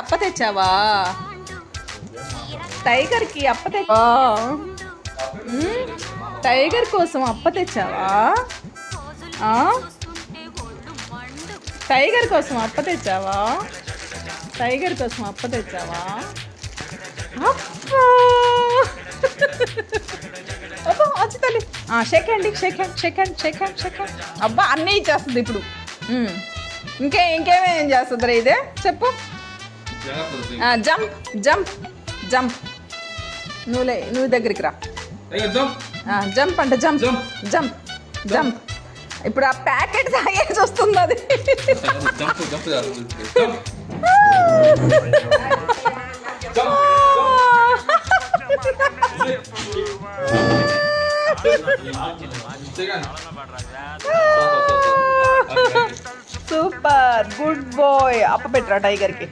అప్ప తెచ్చావా? టైగర్కి అప్ప తెచ్చా టైగర్ కోసం అప్ప తెచ్చావా? టైగర్ కోసం అప్ప తెచ్చావా? టైగర్ కోసం అప్ప తెచ్చావా? అబ్బా వచ్చి తల్లి. Shake hand shake hand shake hand shake hand shake hand అబ్బా అన్నీ ఇచ్చేస్తుంది ఇప్పుడు. ఇంకే ఇంకేమేం చేస్తుంది రా ఇదే? చెప్పు. Jump jump jump. నువ్వులే నువ్వు దగ్గరికి రా. జంప్. అంటే జంప్. జంప్. జంప్ ఇప్పుడు ఆ ప్యాకెట్ తాగేసి వస్తుంది అది. సూపర్. Good boy. అప్ప పెట్టరా టైగర్కి.